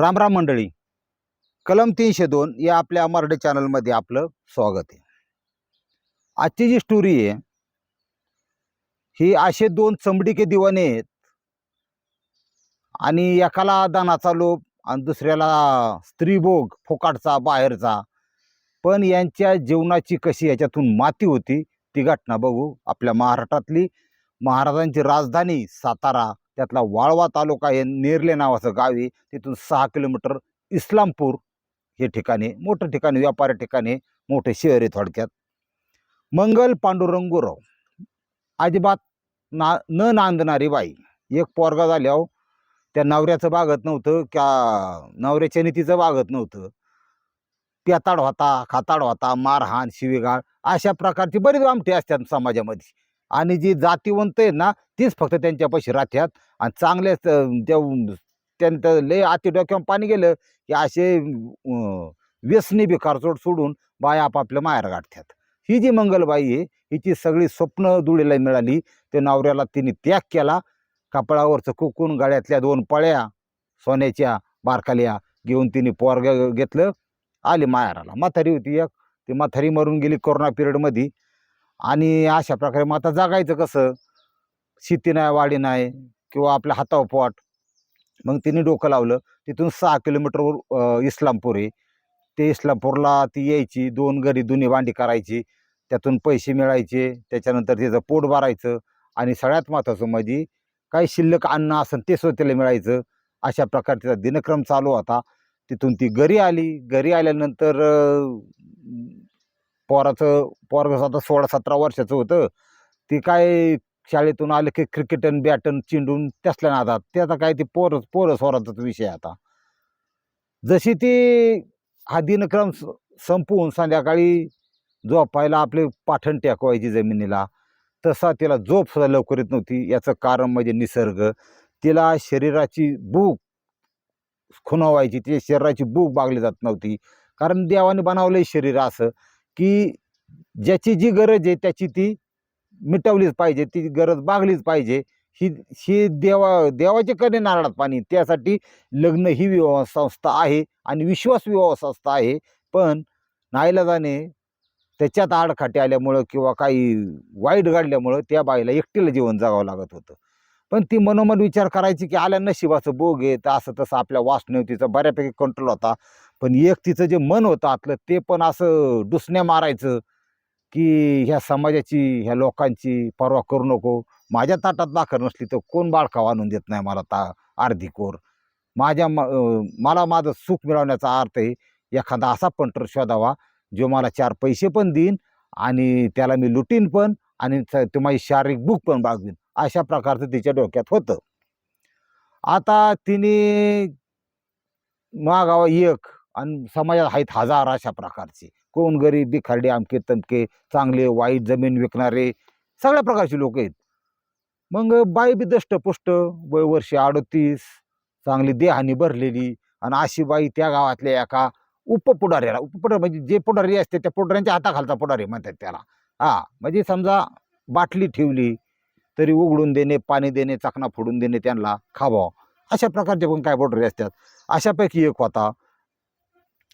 रामराम मंडळी. कलम तीनशे दोन या आपल्या मराठी चॅनलमध्ये आपलं स्वागत आहे. आजची जी स्टोरी आहे ही असे दोन चमडीके दिवाने आहेत. आणि एकाला दानाचा लोभ आणि दुसऱ्याला स्त्रीभोग फोकाटचा बाहेरचा. पण यांच्या जीवनाची कशी याच्यातून माती होती ती घटना बघू आपल्या महाराष्ट्रातली महाराजांची राजधानी सातारा. त्यातला वाळवा तालुका हे नेरले नावाचं गाव आहे. तिथून सहा किलोमीटर इस्लामपूर हे ठिकाणी मोठं ठिकाणी व्यापारी ठिकाणी मोठे शहर आहे थोडक्यात. मंगल पांडुरंगुराव. अजिबात ना न नांदणारी बाई. एक पोरगा झाल्यावर त्या नवऱ्याचं बागत नव्हतं क्या नवऱ्याच्या नीतीचं बागत नव्हतं. पेताड होता खाताड होता मारहाण शिवीगाळ अशा प्रकारची बरीच आमटी असतात समाजामध्ये. आणि जी जातीवंत आहेत ना तीच फक्त त्यांच्यापाशी राहतात आणि चांगले त्यांचं लय आती डोक्यावर पाणी गेलं की असे व्यसनी बिकारचोड सोडून बाया आपापल्या माहेर गाठतात ही जी मंगलबाई आहे हिची सगळी स्वप्न दुळीला मिळाली. ते नवऱ्याला तिने त्याग केला. कपाळावरचं कुकून गळ्यातल्या दोन पळ्या सोन्याच्या बारकाल्या घेऊन तिने पोरग घेतलं. आली माहेराला. म्हातारी होती एक. ती म्हातारी मरून गेली कोरोना पिरियडमध्ये. आणि अशा प्रकारे मग आता जगायचं कसं? शेती नाही वाडी नाही किंवा आपल्या हातावर पोट मग तिने डोकं लावलं. तिथून सहा किलोमीटरवर इस्लामपूर आहे. ते इस्लामपूरला ती यायची. दोन घरी दोन्ही भांडी करायची. त्यातून पैसे मिळायचे. त्याच्यानंतर तिचं पोट भरायचं. आणि सगळ्यात महत्त्वाचं म्हणजे काही शिल्लक अन्न असेल ते स्वतःला मिळायचं. अशा प्रकारे तिचा दिनक्रम चालू होता. तिथून ती घरी आली. घरी आल्यानंतर पोराचं पोरगं आता सोळा सतरा वर्षाचं होतं. ती काय शाळेतून आलं की क्रिकेटन बॅटन चिंडून त्यासल्या नादात. त्याचा काय ते पोर पोरं स्वराचाच विषय आता. जशी ती हा दिनक्रम स- संपवून संध्याकाळी झोपायला आपले पाठण टेकवायची जमिनीला तसा तिला झोप सुद्धा लवकर येत नव्हती. याचं कारण म्हणजे निसर्ग. तिला शरीराची भूक खुणावायची. तिच्या शरीराची भूक बागली जात नव्हती. कारण देवाने बनवलंय शरीर असं. की ज्याची जी गरज आहे त्याची ती मिटवलीच पाहिजे ती गरज बागलीच पाहिजे. ही ही देवा देवाचे कडे नारळात पाणी त्यासाठी लग्न ही विवाह संस्था आहे आणि विश्वास विवाह संस्था आहे. पण नाईलाजाने त्याच्यात आडखाटे आल्यामुळं किंवा काही वाईट घडल्यामुळं त्या बाईला एकटीला जीवन जगावं लागत होतं. पण ती मनोमन विचार करायची की आल्या नशिबाचं बोग आहे तर असं तसं आपल्या वासनेवतीचा बऱ्यापैकी कंट्रोल होता. पण एक तिचं जे मन होतं आतलं ते पण असं डुसण्या मारायचं की ह्या समाजाची ह्या लोकांची पर्वा करू नको. माझ्या ताटात भाकर नसली तर कोण बाळखाव आणून देत नाही मला ता अर्धी कोर. माझ्या म- मला माझं सुख मिळवण्याचा अर्थ आहे एखादा असा पंटर शोधावा जो मला चार पैसे पण देईन आणि त्याला मी लुटीन पण आणि ते माझी शारीरिक भूक पण बागवीन अशा प्रकारचं तिच्या डोक्यात होतं. आता तिने मागावा एक आणि समाजात आहेत हजार अशा प्रकारचे. कोण गरीब बिखारडे आमके तमके चांगले वाईट जमीन विकणारे सगळ्या प्रकारचे लोक आहेत. मग बाई बी दष्टपुष्ट वय वर्षे अडतीस चांगली देहानी भरलेली आणि अशी बाई त्या गावातल्या एका उपपुढाऱ्याला उपपुढारी म्हणजे जे पुढारी असते त्या पुढाऱ्यांच्या हाताखालचा पुढारी म्हणतात त्याला. हा म्हणजे समजा बाटली ठेवली तरी उघडून देणे पाणी देणे चाकणा फोडून देणे त्यांना खावं. अशा प्रकारचे पण काय पुढारी असतात. अशापैकी एक होता.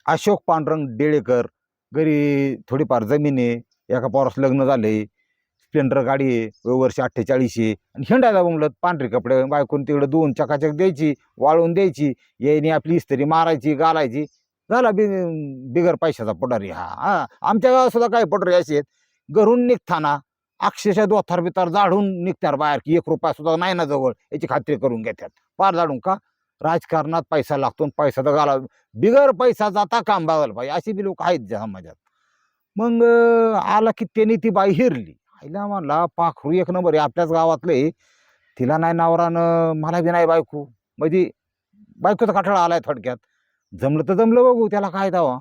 अशोक पांडुरंग डेळेकर घरी थोडीफार जमीन आहे एका पोरास लग्न झालं आहे स्प्लेंडर गाडी आहे वर्ष अठ्ठेचाळीस आहे. आणि हिंडायला बंगलत पांढरे कपडे बायकून तिकडं दोन चकाचक द्यायची वाळून द्यायची यायनी आपली इस्त्री मारायची घालायची. झाला बि बिगर पैशाचा पटारी हा हा. आमच्या गावात सुद्धा काही पटारी असे आहेत. घरून निघताना अक्षरशः दोथार बितार जाडून निघणार बाहेर की एक रुपया सुद्धा नाही ना जवळ याची खात्री करून घेतात. पार जाडून का? राजकारणात पैसा लागतो आणि पैसा तर घाला. बिगर पैसा जाता काम बघायला पाहिजे अशी बी लोक आहेत ज्या समाजात. मग आला की त्यांनी ती बाई हिरली. आईला म्हणला पाखरू एक नंबर आहे. आपल्याच गावातले तिला नाही नवरानं मला बी नाही बायको. म्हणजे बायकोचा कठाळा आलाय थोडक्यात. जमलं तर जमलं बघू त्याला काय दावा.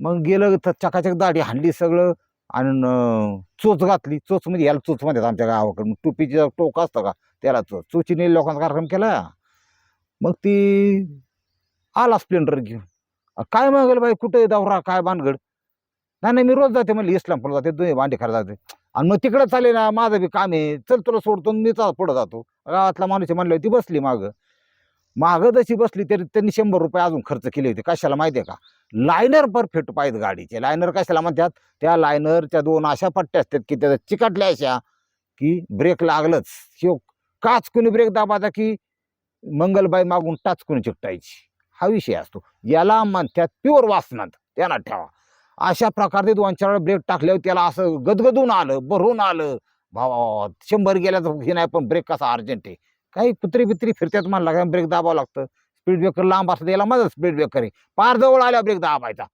मग गेलं तर चकाचक दाढी हाणली सगळं आणि चोच घातली. चोच म्हणजे याला चोच म्हणतात आमच्या गावाकडून. टोपीची टोक असतं का? त्याला चोच. चोचीने लोकांचा कार्यक्रम केला. मग ती आला स्प्लेंडर घेऊन. काय मागेल बाई कुठे दौरा काय भानगड? नाही नाही मी रोज जाते म्हणले इस्लामपूर जाते दोन्ही भांडे खरं जाते. आणि मग तिकडं चालेल ना माझं बी काम आहे चल तुला सोडतो मी चा पुढं जातो. गावातला माणूस म्हणलं ती बसली मागं. मागं जशी बसली तरी त्यांनी शंभर रुपये अजून खर्च केले होते. कशाला माहिती आहे का? लायनर परफेक्ट पाहिजे गाडीचे. लायनर कशाला म्हणतात? त्या लायनरच्या दोन अशा पट्ट्या असतात की त्या चिकटल्या अशा की ब्रेक लागलंच. शिव काच कुणी ब्रेक दाबाचा की मंगलबाई मागून टाच चिकटायची हा विषय असतो. याला म्हणतात प्युअर वासनात. त्यांना ठेवा. अशा प्रकारे दोन चार वेळा ब्रेक टाकल्यावर त्याला असं गदगदून आलं भरून आलं. भावा शंभर गेल्याचं हे नाही पण ब्रेक कसा अर्जंट आहे? काही कुत्री बित्री फिरत्यात म्हणला काय ब्रेक दाबावं लागतं. स्पीड ब्रेकर लांब असतं याला माझं स्पीड ब्रेकर आहे. पार जवळ आल्या ब्रेक दाबायचा.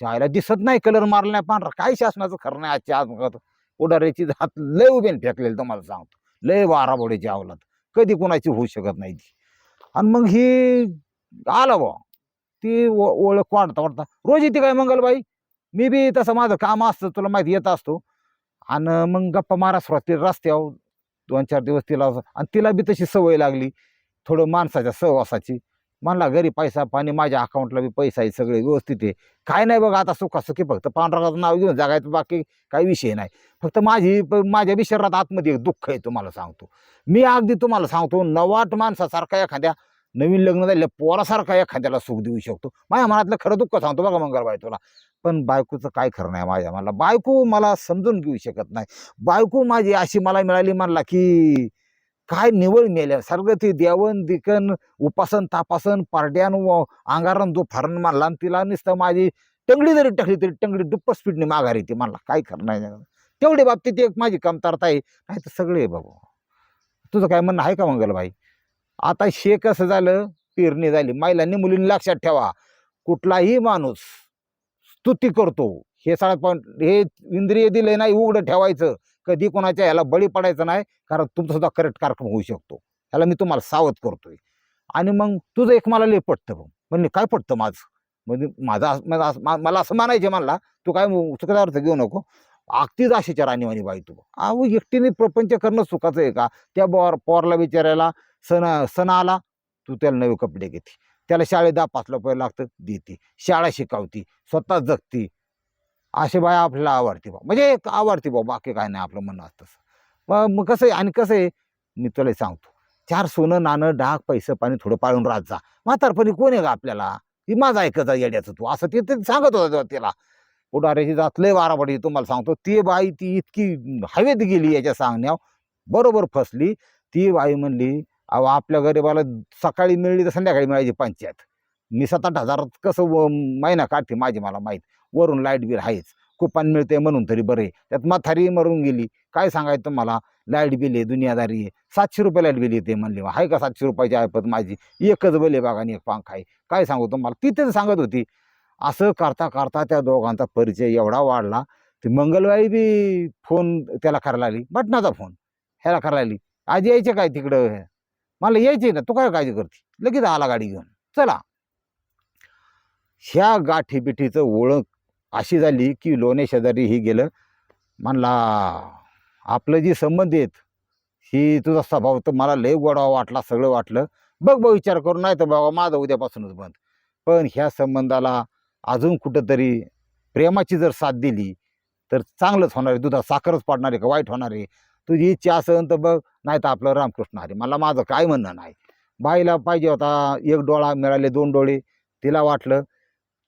चायला दिसत नाही कलर मारला नाही पांढरा काय शासनाचं खरं नाही आजच्या आज उडाऱ्याची हात लय उभेन फेकलेलं तुम्हाला सांगतो. लय वारा बोडीची आवलात कधी कोणाची होऊ शकत नाही ती. आणि मग ही आलं बा ती ओळख वाढता वाढता. रोज येते काय मंगलबाई? मी बी तसं माझं काम असतं तुला माहिती येत असतो. आणि मग गप्पा मारा सुरुवात रस्त्यावर दोन चार दिवस तिला असं- आणि तिला बी तशी सवय लागली थोडं माणसाच्या सहवासाची. म्हणला घरी पैसा पाणी माझ्या अकाउंटला बी पैसा आहे सगळे व्यवस्थित आहे. काय नाही बघ आता सुखासुखी फक्त पांढराचं नाव घेऊन जागायचं बाकी काही विषय नाही. फक्त माझी माझ्या बी शरीरात आतमध्ये एक दुःख आहे तुम्हाला सांगतो. मी अगदी तुम्हाला सांगतो नवाट माणसासारखा एखाद्या नवीन लग्न झालेल्या पोरासारखा एखाद्याला सुख देऊ शकतो. माझ्या मनातलं खरं दुःख सांगतो बघा मंगळबाई तुला. पण बायकोचं काय खरं नाही माझ्या मला बायको मला समजून घेऊ शकत नाही. बायको माझी अशी मला मिळाली म्हणला की काय निवळ मेल्या? सारखं ती देवन दिकन उपासन तापासन पारड्यान व अंगारण जो फारण मारला आणि तिला नुसतं माझी टंगडी जरी टाकली तरी टंगडी दुप्पट स्पीडने माघारी ती म्हणला. काय खरं नाही तेवढी बाबतीत एक माझी कमतरता आहे. नाही तर सगळे आहे बाबा. तुझं काय म्हणणं आहे का मंगलबाई? आता शे कसं झालं? पेरणी झाली. महिलांनी मुलींनी लक्षात ठेवा. कुठलाही माणूस स्तुती करतो. हे सगळं पण हे इंद्रिय दिले नाही उघडं ठेवायचं. कधी कोणाच्या ह्याला बळी पडायचं नाही कारण तुमचा सुद्धा करेक्ट कार्यक्रम होऊ शकतो. ह्याला मी तुम्हाला सावध करतोय. आणि मग तुझं एक मला लय पटतं मग म्हणजे काय पटतं माझं? म्हणजे माझं असं- असं- मा- मला असं म्हणायचे म्हणला तू काय चुकीचा अर्थ घेऊ नको. अगदीच अशीच्या राणीवाणी बाई तू. अहो एकटीने प्रपंच करणं चुकाचं आहे का? त्या बोर पोरला विचारायला सण सण आला तू त्याला नवे कपडे घेते. त्याला शाळेत दहा पाच रुपये लागतं देते. शाळा शिकवती स्वतः जगती. असे बाय आपल्याला आवडते बा. म्हणजे एक आवडते बा बाकी काय नाही आपलं म्हणणं असतं मग कसं आहे आणि कसं आहे? मी तुला सांगतो. चार सोनं नाणं डाग पैसे पाणी थोडं पाळून राहत जा. म्हातारपणी कोण आहे का आपल्याला? ती माझा ऐकत येड्याचं तू. असं ते सांगत होता तेव्हा तिला. पुढाऱ्याची जात लय वारापडी तुम्हाला सांगतो. ती बाई ती इतकी हवेत गेली याच्या सांगण्यावर. बरोबर फसली. ती बाई म्हणली अहो आपल्या गरीबाला सकाळी मिळली तर संध्याकाळी मिळायची पंचायत. मी सात आठ हजारात कसं व- महिना काढते माझी मला माहीत. वरून लाइट बिल आहेच. कुपन मिळते म्हणून तरी बरं आहे. त्यात म्हातारी मरून गेली. काय सांगायचं तुम्हाला? लाइट बिल आहे दुनियादारी आहे. सातशे रुपये लाइट बिल येते म्हणले. आहे का सातशे रुपयाची ऐपत माझी? एकच बिल आहे बघा आणि एक पांख आहे. काय सांगू तुम्हाला? तिथेच सांगत होती. असं करता करता त्या दोघांचा परिचय एवढा वाढला. ती मंगलवारी बी फोन त्याला करायला लागली. बटनाचा फोन. ह्याला करायला लागली. आज यायचे काय तिकडं? मला यायचंय ना तू काय काळजी करते लगेच आला गाडी घेऊन. चला. ह्या गाठी बिठीचं ओळख अशी झाली की लोणे शेजारी ही गेलं. म्हणला आपलं जी संबंध आहेत ही तुझा स्वभाव तर मला लय गोडावा वाटला सगळं वाटलं. बघ बघ विचार करू नाही तर बाबा माझं उद्यापासूनच बंद. पण ह्या संबंधाला अजून कुठंतरी प्रेमाची जर साथ दिली तर चांगलंच होणार आहे. दुधात साखरच पाडणार आहे का? वाईट होणार आहे? तुझी इच्छा असेल तर बघ नाही तर आपलं रामकृष्ण हरी. मला माझं काय म्हणणं नाही. बाईला पाहिजे होता एक डोळा मिळाले दोन डोळे. तिला वाटलं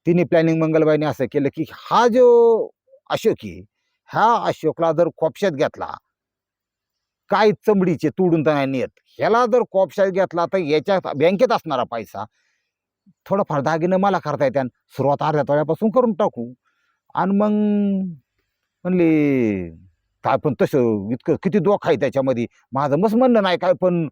तिने प्लॅनिंग मंगलबाईने असं केलं की हा जो अशोक आहे ह्या अशोकला जर खोपशात घेतला काय चमडीचे तुडून तर नाही नेत. ह्याला जर खोपशात घेतला तर याच्यात बँकेत असणारा पैसा. थोडंफार दागिनं मला करता येते सुरुवात अर्ध्या तोळ्यापासून करून टाकू. आणि मग म्हणले काय पण तसं इतकं किती दोख आहे त्याच्यामध्ये? माझं मस्त म्हणणं नाही काय पण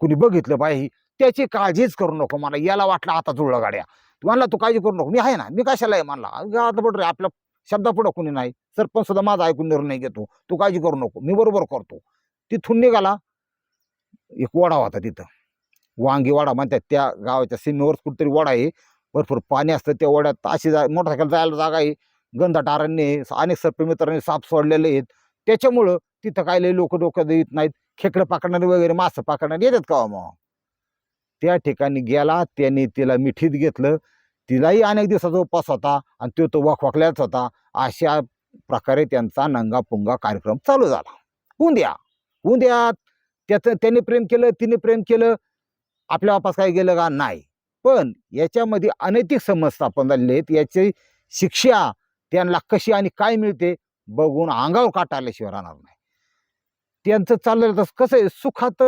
कुणी बघितलं पाहिजे. त्याची काळजीच करू नको मला. याला वाटलं आता जुळला गाड्या. तू म्हणला तू काळजी करू नको. मी आहे ना. मी कशाला आहे? म्हणला. आता बरोबर आपल्या शब्दापुढं कुणी नाही. सरपंच सुद्धा माझा ऐकून निर्णय घेतो. तू काळजी करू नको. मी बरोबर करतो. तिथून निघाला. एक वडा होता तिथं. वांगी वडा म्हणतात त्या गावाच्या सीमेवर कुठेतरी वडा आहे. भरपूर पाणी असतं त्या वड्यात. अशी जा मोटरसायकल जायला जागा आहे. गंधाटारांनी अनेक सर्पमित्रांनी साप सोडलेले आहेत. त्याच्यामुळं तिथं काय लोक डोकं देत नाहीत. खेकडं पकडणारे वगैरे मासं पकडणारे येतात का हो मग? त्या ठिकाणी गेला त्यांनी तिला मिठीत घेतलं. तिलाही अनेक दिवसाचा उपवास होता आणि तो तो वाकवाकल्याच होता. अशा प्रकारे त्यांचा नंगा पुंगा कार्यक्रम चालू झाला. उंद्या उद्या त्याचं त्याने प्रेम केलं तिने प्रेम केलं. आपल्या वापस काय गेलं का? नाही. पण याच्यामध्ये अनैतिक समज स्थापन झालेले आहेत. याची शिक्षा त्यांना कशी आणि काय मिळते बघून अंगावर काटा आल्याशिवाय राहणार नाही. त्यांचं चाललेलं तसं कसं आहे सुखात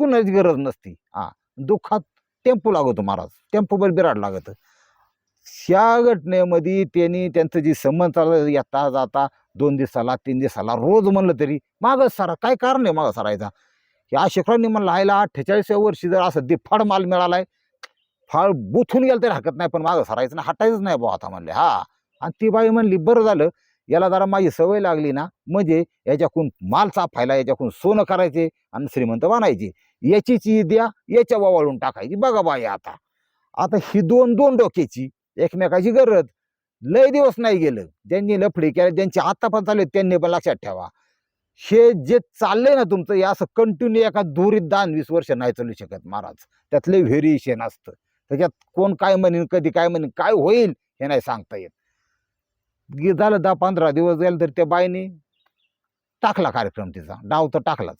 कुणाची गरज नसती. हा दुःखात टेम्पो लागतो महाराज. टेम्पो बरं बिराड लागत. ह्या घटनेमध्ये त्यांनी त्यांचं जे संबंध चाललं येता जाता दोन दिवसाला तीन दिवसाला रोज म्हणलं तरी मागं सारा काय कारण आहे मागं सरायचा? या शिखरांनी म्हणलं आयला अठ्ठेचाळीसव्या वर्षी जर असं दिफाड माल मिळालाय फाळ बुथून गेलं तरी हरकत नाही पण मागं सरायचं ना हटायचंच नाही बुवा आता म्हणले. हा. आणि ती बाई म्हणली बरं झालं याला जरा माझी सवय लागली ना म्हणजे याच्याकून माल चाफायला याच्याकून सोनं करायचे आणि श्रीमंत बनायचे. याचीच ही द्या याच्या वावाळून टाकायची. बघा बाई आता. आता ही दोन दोन डोक्याची एकमेकाची गरज. लय दिवस नाही गेलं. ज्यांनी लफडी केल्या ज्यांची आता पण चालले त्यांनी पण लक्षात ठेवा. हे जे चाललंय ना तुमचं हे असं कंटिन्यू एका दोरीत दान वीस वर्ष नाही चालू शकत महाराज. त्यातले व्हेरिएशन असतं. त्याच्यात कोण काय म्हणेन कधी काय म्हणेन काय होईल हे नाही सांगता येत. गे- झालं दहा पंधरा दिवस गेलं तर त्या बाईने टाकला कार्यक्रम तिचा. डाव तर टाकलाच.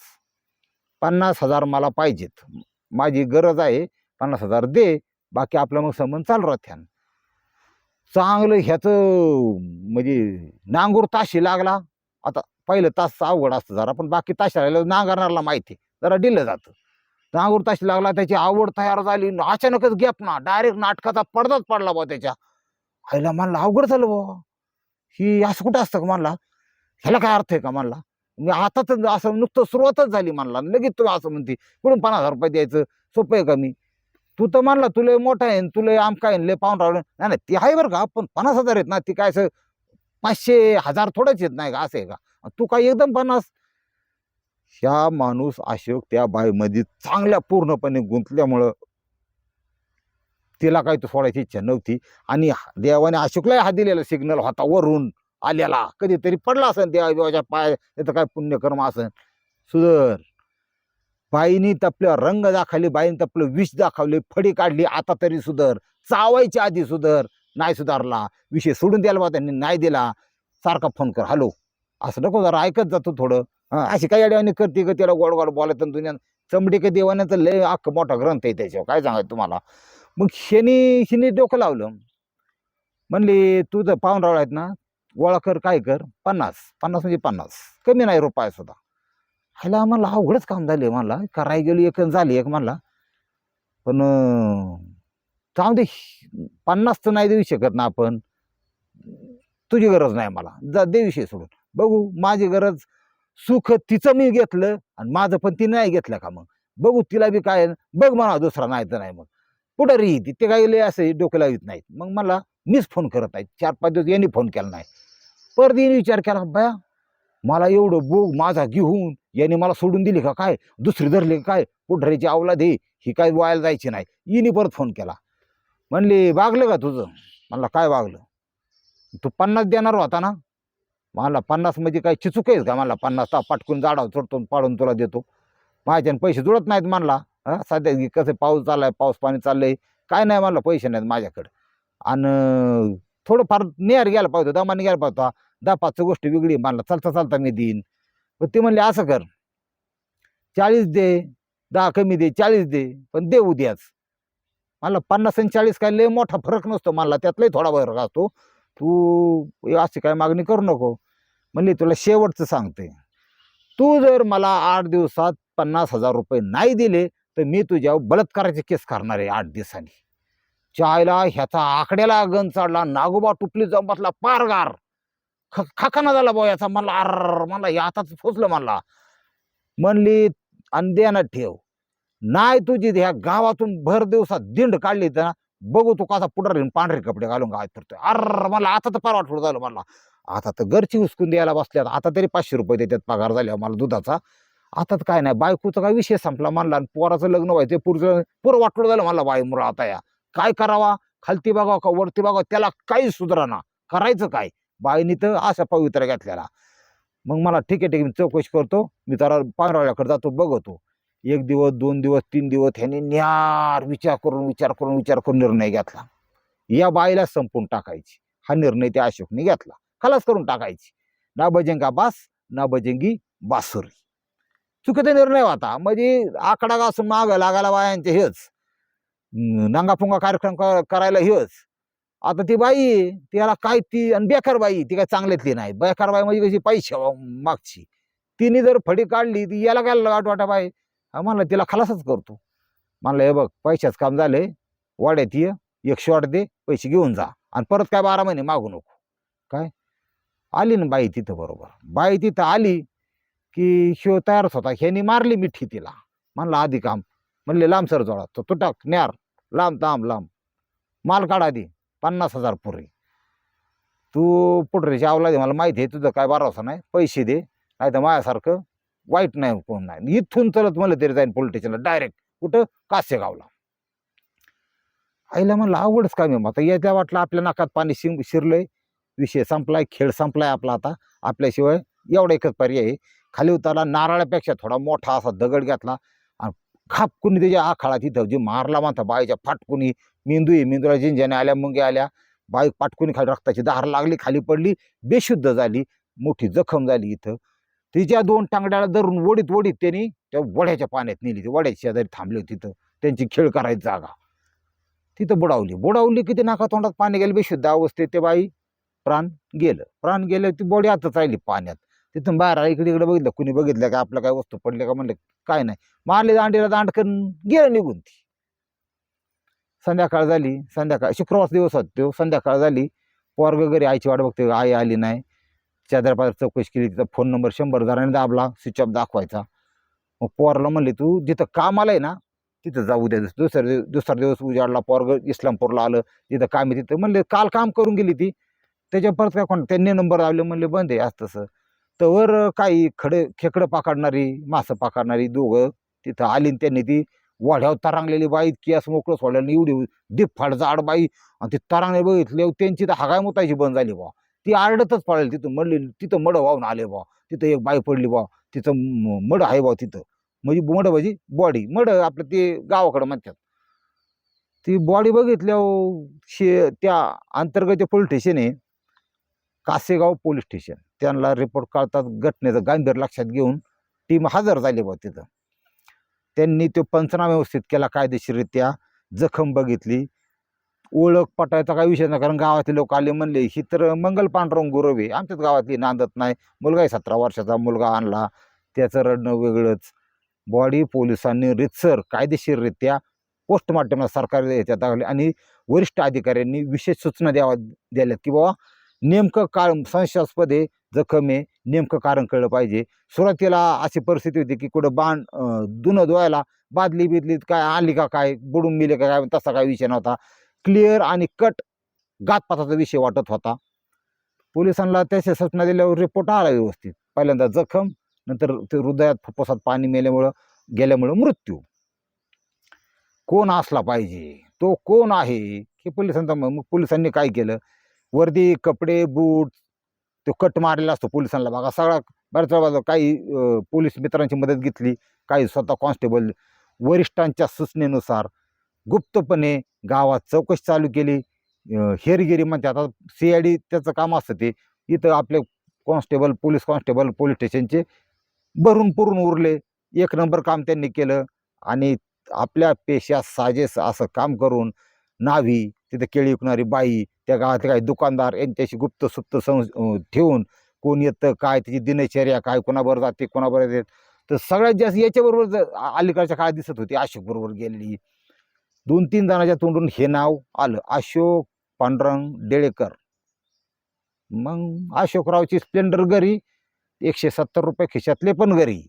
पन्नास हजार मला पाहिजेत. माझी गरज आहे पन्नास हजार दे. बाकी आपलं मग संबंध चालू राहत्यान चांगलं ह्याचं म्हणजे नांगूर ताशी लागला. आता पहिलं तास अवघड असतं जरा पण बाकी ताशी राहिलं नांगरणारला माहिती जरा दिलं जातं. नांगूर ताशी लागला त्याची आवड तयार झाली. अचानकच गॅप ना डायरेक्ट नाटकाचा पडदाच पडला बा त्याच्या. आईला म्हणला अवघड झालं बा ही असं कुठं असतं का म्हणला? ह्याला काय अर्थ आहे का म्हणला? मी आता तर असं नुकतं सुरुवातच झाली म्हणला. लगेच तुला असं म्हणते कुठून पन्नास हजार रुपये द्यायचं? सोपं आहे का मी? तू तर म्हणला तुला मोठा आहे न तुला आमका आहे लय पाहून राहिलं. नाही नाही ती आहे बरं का पण पन्नास हजार आहेत ना ती काय असं पाचशे हजार थोडंच येत नाही का? असं आहे का? तू काय एकदम पन्नास? ह्या माणूस अशोक त्या बाईमध्ये चांगल्या पूर्णपणे गुंतल्यामुळं तिला काही तो सोडायची इच्छा नव्हती. आणि देवाने अशोकलाही हा दिलेला सिग्नल होता वरून आलेला कधीतरी पडला असेल देवा देवाच्या पाय त्याचं काय पुण्यकर्म असेल सुधर बाईनी तपल्या रंग दाखवले बाईने तपलं विष दाखवले फडी काढली आता तरी सुधर. चावायच्या आधी सुधर नाही सुधारला. विषय सोडून द्यायला बा त्यांनी नाही दिला. सारखा फोन कर हॅलो. असं नको जरा ऐकत जातो थोडं. अशी काही अडवाणी करते का त्याला गोड गोड बोलत दुनिया चमडी का देवाण्याचं लय अख्खा मोठा ग्रंथ आहे त्याच्यावर काय सांगायचं तुम्हाला? मग शेनी हिने डोकं लावलं. म्हणले तू जर पाहून आहेत ना गोळा कर काय कर पन्नास पन्नास म्हणजे पन्नास. कमी नाही रुपया सुद्धा. ह्याला म्हणला अवघडच काम झाले म्हणला कराय गेलो एक झाली एक म्हणला. पण जाऊ दे पन्नास तर नाही देऊ शकत ना आपण. तुझी गरज नाही मला. जा देविषय सोडून. बघू माझी गरज सुख तिचं मी घेतलं आणि माझं पण ती नाही घेतलं का मग? बघू तिला बी काय बघ म्हणा दुसरा नाही तर नाही मग. कुठं री ती ते काही असे डोक्याला येत नाहीत. मग मला मीच फोन करत आहे चार पाच दिवस यांनी फोन केला नाही. परत यांनी विचार केला बया मला एवढं बोग माझा घेऊन यांनी मला सोडून दिली का काय? दुसरी धरली का काय? पुढऱ्याची आवला दे ही काय व्हायला जायची नाही. हिने परत फोन केला. म्हणले वागलं का तुझं? म्हणला काय वागलं? तू पन्नास देणार होता ना? मला पन्नास म्हणजे काय चिचूक आहेस का? मला पन्नास ता पाटकून जाडाव चढतो पाडून तुला देतो. माझ्याने पैसे जुळत नाहीत म्हणला. हां? सध्या की कसं पाऊस चाललाय पाऊस पाणी चाललंय. काय नाही मला पैसे नाहीत माझ्याकडं. आणि थोडंफार नेहर घ्यायला पाहिजे दमाने घ्यायला पाहतो दहा पाच गोष्ट वेगळी मला चालता चालता मी देईन. पण ते म्हणले असं कर. चाळीस दे दहा कमी दे चाळीस दे पण दे उद्याच मला पन्नास आणि चाळीस काय लय मोठा फरक नसतो मला त्यातलाही थोडा फरक असतो. तू अशी काय मागणी करू नको. म्हणले तुला शेवटचं सांगते तू जर मला आठ दिवसात पन्नास हजार रुपये नाही दिले तर मी तुझ्यावर बलात्काराची केस करणार आहे आठ दिवसांनी. चायला ह्याचा आकड्याला गण चढला नागोबा टुपली जाऊन बसला पारगार. ख खाकाना झाला भाऊ याचा मला अर मला या आताच फुसलं मला म्हणली आणि ठेव. नाही तुझी ह्या गावातून भर दिवसात दिंड काढली तर बघू तू कसा पुढे पांढरे कपडे घालून गावात फिरतोय. अर मला आता तर फार वाटलं झालं मला आता तर घरची हुसकून द्यायला बसल्यात. आता तरी पाचशे रुपये देतात पगार झाल्यावर मला दुधाचा. आता तर काय नाही बायकोचा काय विषय संपला मानला आणि पोराचं लग्न व्हायचं पुरचं पोरं वाटलं झालं मला बाईमुळं आता या. काय करावा? खालती बघावं का वरती बघावा? त्याला काहीच सुधारणा. करायचं काय? बाईनी तर अशा पवित्र घेतलेला. मग मला ठीक आहे ठीक आहे मी चौकशी करतो. मी जरा पांढराळ्याकडे जातो बघतो. एक दिवस दोन दिवस तीन दिवस ह्याने न्यार विचार करून विचार करून विचार करून निर्णय घेतला. या बाईला संपून टाकायची. हा निर्णय त्या अशोकने घेतला. खलास करून टाकायची. ना बजेंगा बास ना बजेंगी बासुरी. चुकीचा निर्णय होता. म्हणजे आकडा घासून माग लागायला बायांचे हेच. नांगापुंगा कार्यक्रम क- करायला हेच. आता ती बाई त्याला काय ती आणि बेकार बाई ती काय चांगल्यातली नाही. बेकार बाई म्हणजे कशी पैसे मागची. तिने जर फडी काढली ती याला काय वाट वाटा बाई? म्हणलं तिला खलासच करतो. म्हणलं हे बघ पैशाच काम झाले वाड्यात ये. एक शॉट दे. पैसे घेऊन जा. आणि परत काय बारा महिने मागू नको. काय? आली ना बाई तिथं बरोबर. बाई तिथं आली. की शिव तयारच होता. ह्यानी मारली मिठी तिला. म्हणलं आधी काम. म्हणले लांब सर जोडा. तो तुटाक न्यार. लांब तांब लांब. माल काढ आधी. पन्नास हजार पुरे. तू पुढे आवला दे मला माहिती आहे तुझं काय भरोसा नाही. पैसे दे. नाही तर माझ्यासारखं वाईट नाही कोण नाही. इथून चलत म्हणलं तरी जाईन पोलीस डायरेक्ट कुठं? कासेगावला. आईला म्हणलं आवडच काय मी आता याच्या वाटलं आपल्या नाकात पाणी शिंग शिरलंय. विषय संपलाय खेळ संपलाय आपला आता. आपल्याशिवाय एवढा एकच पर्याय आहे. खाली उतरला नारळापेक्षा थोडा मोठा असा दगड घेतला आणि खापकुनी त्याच्या आखाळा तिथं जे मारला म्हणता बाईच्या फाटकुनी मेंदू आहे मेंदूला जिंजाने आल्या मुंगे आल्या. बाई पाटकुनी खाली रक्ताची धार लागली खाली पडली बेशुद्ध झाली मोठी जखम झाली इथं. तिच्या दोन टांगड्याला धरून ओढीत ओढीत त्यांनी त्या वड्याच्या पाण्यात नेली. ती वड्याच्या शेजारी थांबली होती तिथं. त्यांची खेळ करायची जागा. तिथं बुडावली. बुडावली की ते नाका तोंडात पाणी गेलं बेशुद्ध अवस्थेत ते बाई प्राण गेलं. प्राण गेलं ती बॉडी आताच राहिली पाण्यात. तिथून बाहेर इकडे इकडे बघितलं. कुणी बघितलं का आपलं काय वस्तू पडले का म्हणलं काय नाही. मारले दांडीला दांड करून गेलं निघून ती. संध्याकाळ झाली. संध्याकाळ शुक्रवार दिवस होता तो. संध्याकाळ झाली. पोरग घरी आईची वाट बघते. आई आली नाही. शेजारपाजार चौकशी केली. तिचा फोन नंबर शंभर जणांनी दाबला. स्विच ऑफ दाखवायचा. मग पोरला म्हणले तू जिथं कामाला आहे ना तिथं जाऊ द्या. दुसऱ्या दिवस दुसरा दिवस उजाडला. पोरग इस्लामपूरला आलं. तिथं काम आहे तिथं. म्हणले काल काम करून गेली ती. त्याच्या परत काय कोण त्यांनी नंबर लावले. म्हणले बंद आहे असं तसं. तर काही खडे खेकडं पाकडणारी मासं पाकडणारी दोघं तिथं आली त्यांनी ती वाढ्यावर तरांगलेली बाई केस असं मोकळं सोडल्याने एवढी दीप जाड बाई आणि ती तरांगले बघितले त्यांची तर हागाय मुतायची बंद झाली बा ती आरडतच पळाली तिथं मडली तिथं मड वाहून आले बा तिथं एक बाई पडली बा तिथं म- मड आहे बा तिथं. म्हणजे मड म्हणजे बॉडी मड आपलं ते गावाकडं म्हणतात. ती बॉडी बघितल्या शे त्या अंतर्गत पोलीस स्टेशन आहे कासेगाव पोलीस स्टेशन. त्यांना रिपोर्ट काढतात घटनेचं गांभीर लक्षात घेऊन टीम हजर झाली बा तिथं. त्यांनी तो पंचनामा व्यवस्थित केला कायदेशीररित्या जखम बघितली. ओळख पटायचा काही विषय नाही कारण गावातले लोक आले म्हणले ही तर मंगल पांडुरंग गुरवे आमच्याच गावातली नांदत नाही. मुलगा आहे सतरा वर्षाचा मुलगा आणला. त्याचं रडणं वेगळंच. बॉडी पोलिसांनी रितसर कायदेशीररित्या पोस्टमॉर्टमला सरकारी याच्यात आणि वरिष्ठ अधिकाऱ्यांनी विशेष सूचना द्यावा दिल्यात की बाबा नेमकं कारण संशयास्पद आहे जखम आहे नेमकं कारण कळलं पाहिजे. सुरुवातीला अशी परिस्थिती होती की कुठं बाण दुनं धुवायला बादली बिदली काय आली का काय बुडून मिले का काय तसा काय विषय नव्हता. क्लिअर आणि कट गातपाताचा विषय वाटत होता. पोलिसांना त्याच्या सूचना दिल्यावर रिपोर्ट आला व्यवस्थित. पहिल्यांदा जखम नंतर ते हृदयात फुफ्फुसात पाणी मेल्यामुळं गेल्यामुळं मृत्यू. कोण असला पाहिजे? तो कोण आहे? हे पोलिसांचा मग पोलिसांनी काय केलं? वर्दी कपडे बूट तो कट मारलेला असतो पोलिसांना. बघा सगळा बऱ्याच वेळा काही पोलीस मित्रांची मदत घेतली काही स्वतः कॉन्स्टेबल वरिष्ठांच्या सूचनेनुसार गुप्तपणे गावात चौकशी चालू केली. हेरगिरी म्हणते आता सी आय डी त्याचं काम असतं ते. इथं आपले कॉन्स्टेबल पोलीस कॉन्स्टेबल पोलीस स्टेशनचे भरून पुरून उरले. एक नंबर काम त्यांनी केलं आणि आपल्या पेशा साजेस असं काम करून नाव्ही तिथं केळी विकणारी बाई त्या गावात काही दुकानदार यांच्याशी गुप्त सुप्त सं ठेवून कोण येतं काय त्याची दिनचर्या काय कोणाबरोबर जाते कोणाबरोबर येत. तर सगळ्यात जास्त याच्याबरोबर अलीकडच्या काळात दिसत होती अशोकबरोबर गेलेली. दोन तीन जणांच्या तोंडून हे नाव आलं अशोक पांडुरंग डेळेकर. मग अशोकरावची स्प्लेंडर घरी एकशे सत्तर रुपये खिशातले पण घरी.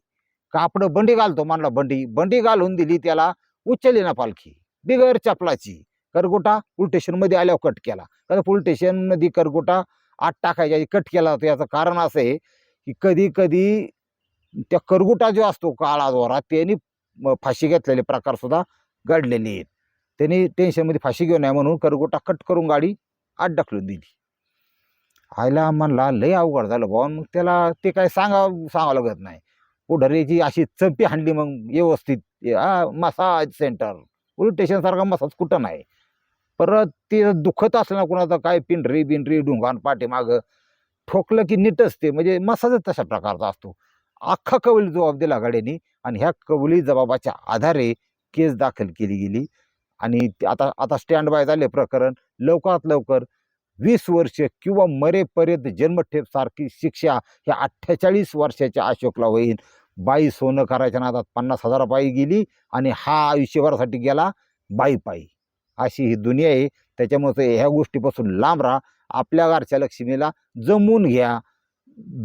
कापडं बंडी घालतो म्हणला बंडी बंडी घालून दिली त्याला उचलली ना पालखी बिगर चपलाची. करगोटा पोलीस स्टेशनमध्ये आल्यावर कट केला. कारण पोलीस स्टेशनमध्ये करगोटा आत टाकायच्या कट केला जातो याचं कारण असं आहे की कधी कधी त्या करगोटा जो असतो काळा जोरा त्यांनी फाशी घेतलेले प्रकारसुद्धा घडलेले आहेत. त्यांनी टेन्शनमध्ये फाशी घेऊ नये म्हणून करगोटा कट करून गाडी आत ढकलून दिली. आयला म्हणला लय अवघड झालं भाऊ. मग त्याला ते काय सांगा सांगावं लागत नाही. पुढारीची अशी चंपी हाणली मग व्यवस्थित. मसाज सेंटर पोलीस स्टेशनसारखा मसाज कुठं नाही. परत ते दुखत असलं कुणाचं काय पिंढरी बिंढरी ढुंगान पाठीमागं ठोकलं की नीटच ते. म्हणजे मसाजच तशा प्रकारचा असतो. अख्खा कवली जबाब दिला गाड्याने आणि ह्या कबुली जबाबाच्या आधारे केस दाखल केली गेली. आणि ते आता आता स्टँड बाय झाले प्रकरण. लवकरात लवकर वीस वर्ष किंवा मरेपर्यंत जन्मठेप सारखी शिक्षा ह्या अठ्ठेचाळीस वर्षाच्या अशोकला होईल. बाई सोनं करायच्या नादात पन्नास हजार गेली आणि हा आयुष्यभरासाठी गेला बाई पायी. अशी ही दुनिया आहे. त्याच्यामुळे ह्या गोष्टीपासून लांब राहा. आपल्या घरच्या लक्ष्मीला जमवून घ्या.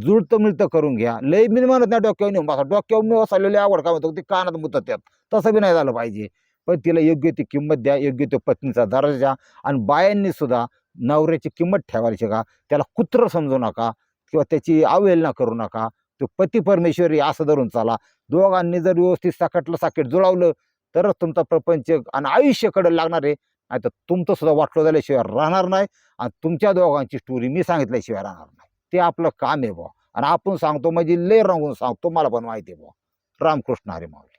जुळतं मिळतं करून घ्या. लय मी म्हणत नाही डोक्यावर नेऊन बसा. डोक्यावर मी बसलेले आवड का म्हणतो ते कानात मुतत त्यात तसं बी नाही झालं पाहिजे. पण तिला योग्य ती किंमत द्या योग्य तो पत्नीचा दर्जा आणि बायांनी सुद्धा नवऱ्याची किंमत ठेवायची का त्याला कुत्र समजू नका किंवा त्याची अवहेलना करू नका. तो पती परमेश्वरी असं धरून चाला. दोघांनी जर व्यवस्थित साकटलं साकेट जुळवलं तरच तुमचा प्रपंच आणि आयुष्याकडे लागणार आहे. नाही तर तुमचं सुद्धा वाटलं झाल्याशिवाय राहणार नाही आणि तुमच्या दोघांची स्टोरी मी सांगितल्याशिवाय राहणार नाही. ते आपलं काम आहे बुवा. आणि आपण सांगतो म्हणजे लय रंगून सांगतो मला पण माहिती आहे बुवा. रामकृष्ण हरी माऊली